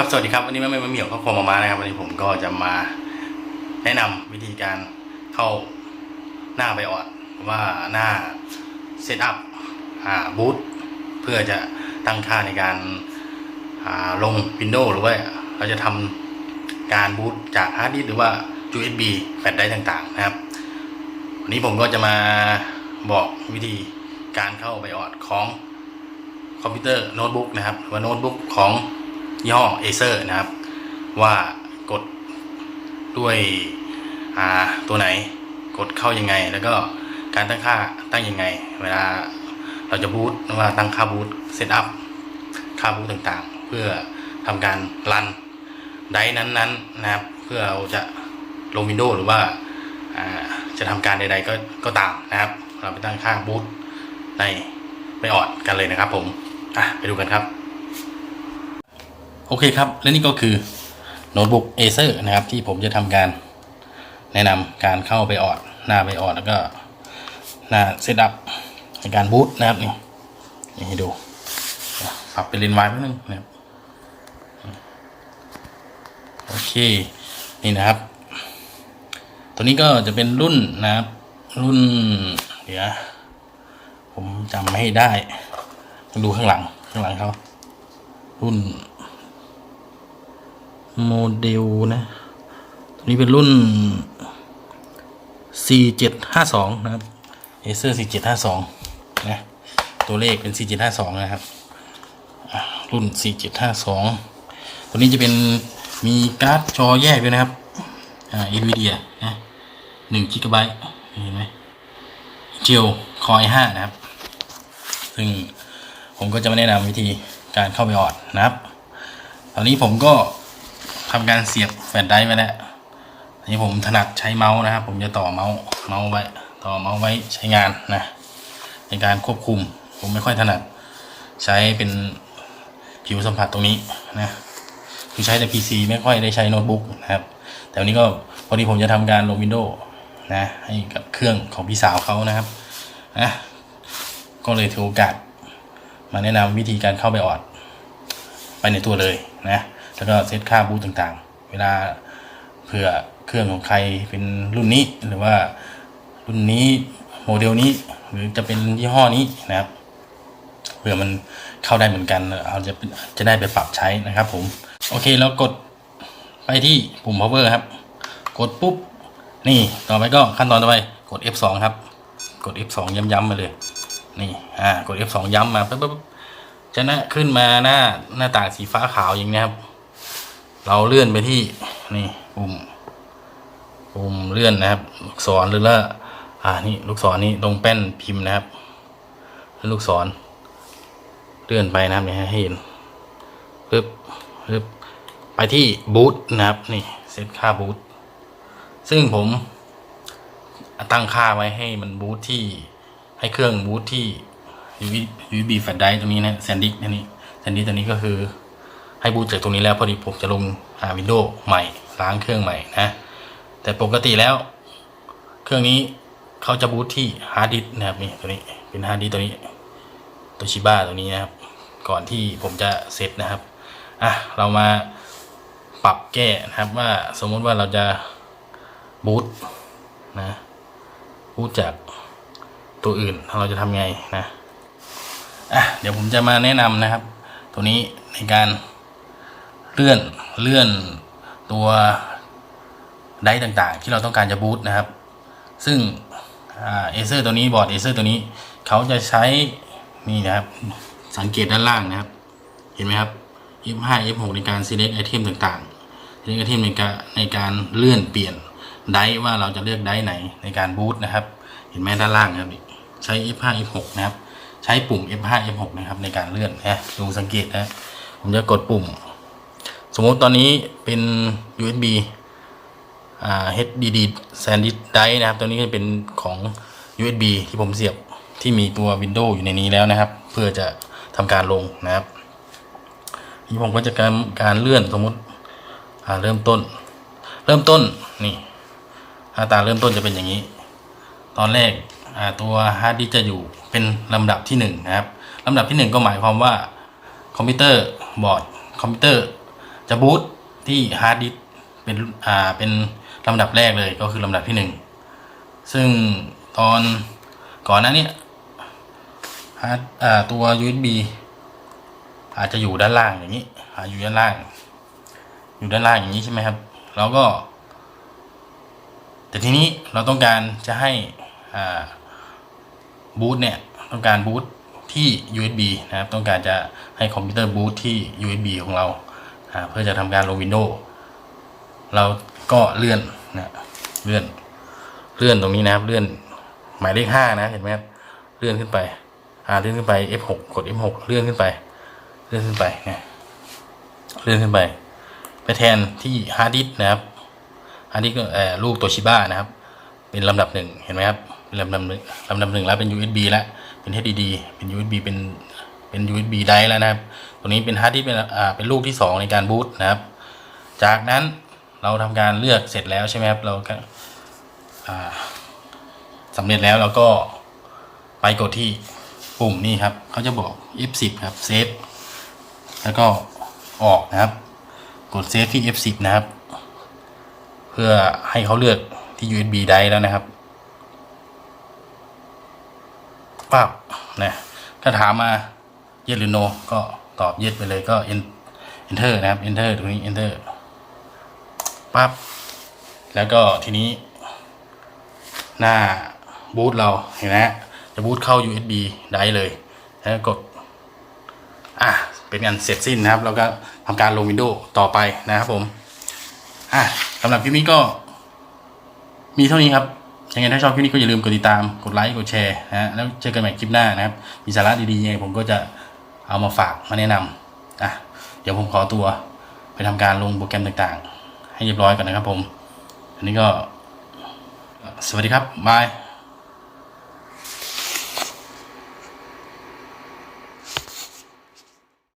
ครับสวัสดีครับวันนี้แม่แม่เหมียวครอบครัวมามานะครับวันนี้ผมก็จะมาแนะนำวิธีการเข้าหน้าไบออดว่าหน้าเซตอัพบูตเพื่อจะตั้งค่าในการอ่าลง Windows หรือว่าเราจะทำการบูตจากฮาร์ดดิสหรือว่า USB แฟลชไดรฟ์ต่างๆนะครับ วันนี้ผมก็จะมาบอกวิธีการเข้าไบออดของคอมพิวเตอร์โน้ตบุ๊กนะครับหรือว่าโน้ตบุ๊กของ ยี่ห้อ Acer นะครับ ว่ากดด้วยตัวไหนกดเข้ายังไง แล้วก็การตั้งค่าตั้งยังไง เวลาเราจะบูตหรือว่าตั้งค่าบูตเซตอัพค่าบูตต่างๆ เพื่อทำการรันไดนั้นๆนะครับ เพื่อเราจะลง Windows หรือว่าาจะทำการใดๆก็ก็ตามนะครับ เราไปตั้งค่าบูตในไปออดกันเลยนะครับผม อะ ไปดูกันครับ โอเคครับ และนี่ก็คือโน้ตบุ๊ก Acer นะครับ ที่ผมจะทำการแนะนำการเข้าไปออดหน้าไปออดแล้วก็หน้าเซตอัพในการบูตนะครับนี่นี่ให้ดูปรับเป็นเลนส์วายแป๊บนึงนะครับโอเคนี่นะครับ ตัวนี้ก็จะเป็นรุ่นนะครับ รุ่นเดี๋ยวผมจำไม่ได้ ดูข้างหลังข้างหลังเขารุ่น โมเดลนะตัวนี้เป็นรุ่น 4752 นะครับ Acer 4752 นะ ตัวเลขเป็น 4752 นะครับ รุ่น 4752 ตัวนี้จะเป็นมีการ์ดจอแยกด้วยนะครับ อ่า NVIDIA นะ1 g b เห็นไหม Intel Core i5 นะครับ ซึ่งผมก็จะมาแนะนำวิธีการเข้าไปออดนะครับ ตอนนี้ผมก็ ทำการเสียบแฟลชไดร์ไว้แล้วอันนี้ผมถนัดใช้เมาส์นะครับ ผมจะต่อเมาส์เมาส์ไว้ต่อเมาส์ไว้ใช้งานนะในการควบคุม ผมไม่ค่อยถนัด ใช้เป็นผิวสัมผัสตรงนี้นะคือใช้แต่ PC ไม่ค่อยได้ใช้โน้ตบุ๊กนะครับ แต่วันนี้ก็พอดีผมจะทำการลง Windows นะให้กับเครื่องของพี่สาวเขานะครับนะก็เลยถือโอกาสมาแนะนำวิธีการเข้าไปออด ไปในตัวเลยนะ แล้วก็เซตค่าบูตต่างๆ เวลาเผื่อเครื่องของใครเป็นรุ่นนี้หรือว่ารุ่นนี้โมเดลนี้หรือจะเป็นยี่ห้อนี้นะครับเผื่อมันเข้าได้เหมือนกันเราจะจะได้ไปปรับใช้นะครับผม โอเคแล้วกดไปที่ปุ่ม power ครับ กดปุ๊บ นี่ต่อไปก็ขั้นตอนต่อไปกด F2 ครับ กด F2 ย้ำๆมาเลย นี่อ่ากด F2 ย้ำมาปุ๊บปุ๊บจะนะขึ้นมาหน้าหน้าต่างสีฟ้าขาวอย่างนี้ครับ เราเลื่อนไปที่นี่ปุ่มปุ่มเลื่อนนะครับ ลูกศรหรือว่าอ่านี่ลูกศรนี่ตรงแป้นพิมพ์นะครับ ลูกศรเลื่อนไปนะครับเนี่ยให้เห็นปึ๊บปึ๊บไปที่บูตนะครับนี่เซตค่าบูตซึ่งผมตั้งค่าไว้ให้มันบูตที่ให้เครื่องบูตที่ USB flash drive ตรงนี้นะแซนดิกนี่แซนดิกตัวนี้ก็คือ ให้บูตจากตรงนี้แล้วพอดีผมจะลงหาวินโดว์ใหม่ล้างเครื่องใหม่นะ แต่ปกติแล้ว เครื่องนี้เขาจะบูตที่ฮาร์ดดิสนะครับนี่ตัวนี้เป็นฮาร์ดดิสตัวนี้ตัวชิบ้าตัวนี้นะครับ ก่อนที่ผมจะเซตนะครับอะเรามาปรับแก้นะครับว่าสมมติว่าเราจะบูตนะบูตจากตัวอื่นเราจะทำไงนะอะเดี๋ยวผมจะมาแนะนำนะครับ ตัวนี้ในการ เลื่อนเลื่อนตัวไดร์ต่างๆ ที่เราต้องการจะบูตนะครับ ซึ่งเอเซอร์ตัวนี้บอร์ดเอเซอร์ตัวนี้เขาจะใช้นี่นะครับ สังเกตด้านล่างนะครับ เห็นไหมครับ F5 F6 ในการ select item ต่างๆ select item ในการในการเลื่อนเปลี่ยนไดร์ว่าเราจะเลือกไดร์ไหนในการบูตนะครับ เห็นไหมด้านล่างครับใช้ F5 F6 นะครับ ใช้ปุ่ม F5 F6 นะครับในการเลื่อนนะดูสังเกตนะผมจะกดปุ่ม สมมติตอนนี้เป็น USB อ่า HDD SanDisk Drive นะครับ ตัวนี้เป็นของ USB ที่ผมเสียบที่มีตัว Windows อยู่ในนี้แล้วนะครับ เพื่อจะทำการลงนะครับนี่ผมก็จะการการเลื่อนสมมติอ่าเริ่มต้น เริ่มต้นนี่หน้าตาเริ่มต้นจะเป็นอย่างนี้ ตอนแรกอ่าตัวฮาร์ดดิสก์จะอยู่เป็นลำดับที่หนึ่งนะครับลำดับที่หนึ่งก็หมายความว่าคอมพิวเตอร์บอร์ดคอมพิวเตอร์ จะบูตที่ฮาร์ดดิสเป็นอ่าเป็นลำดับแรกเลยก็คือลำดับที่หนึ่งซึ่งตอนก่อนหน้านี้ฮาร์ดอ่าตัว USB อาจจะอยู่ด้านล่างอย่างนี้อาอยู่ด้านล่าง อยู่ด้านล่างอย่างนี้ใช่ไหมครับแล้วก็ แต่ทีนี้เราต้องการจะให้อ่าบูตเนี่ยต้องการบูตที่ USB นะครับ ต้องการจะให้คอมพิวเตอร์บูตที่ USB ของเรา เพื่อจะทำการลง Windows เราก็เลื่อนนะเลื่อนเลื่อนตรงนี้นะครับ เลื่อนหมายเลขห้านะเห็นไหมครับเลื่อนขึ้นไป อ่าเลื่อนขึ้นไป F6 กด F6 เลื่อนขึ้นไป เลื่อนขึ้นไปนี่ยเลื่อนขึ้นไป ไปแทนที่ฮาร์ดดิสนะครับฮาร์ดดิสก์ก็เอ่อลูกตัวชิบ้านะครับ เป็นลำดับหนึ่งเห็นไหมครับลำดับหนึ่งลำดับหนึ่งแล้วเป็น USB แล้วเป็น HDD เป็น USB เป็น เป็น USB ไดร์แล้วนะครับ ตัวนี้เป็นฮาร์ดดิสเป็นอ่าเป็นลูกที่สองในการบูตนะครับ จากนั้นเราทำการเลือกเสร็จแล้วใช่ไหมครับ เราก็อ่าสำเร็จแล้วเราก็ไปกดที่ปุ่มนี่ครับ เขาจะบอก F10 ครับเซฟแล้วก็ออกนะครับ กดเซฟที่ F10 นะครับ เพื่อให้เขาเลือกที่ USB ได้แล้วนะครับปั๊บนะถ้าถามมา yes หรือ no ก็ตอบ yes ไปเลยก็ enter นะครับ enter ตรงนี้ enter ปั๊บแล้วก็ทีนี้ หน้าบูตเราเห็นไหมฮะจะบูตเข้า USB ได้เลย แล้วกด อะ เป็นงานเสร็จสิ้นนะครับ แล้วก็ทำการลงวินโดว์ต่อไปนะครับผม อะสำหรับคลิปนี้ก็ มีเท่านี้ครับยังไงถ้าชอบคลิปนี้ก็อย่าลืมกดติดตาม กดไลค์ กดแชร์นะฮะแล้วเจอกันใหม่คลิปหน้านะครับ มีสาระดีๆยังไงผมก็จะ เอามาฝากมาแนะนำอะเดี๋ยวผมขอตัวไปทำการลงโปรแกรมต่างๆ ให้เรียบร้อยก่อนนะครับผม อันนี้ก็ สวัสดีครับบาย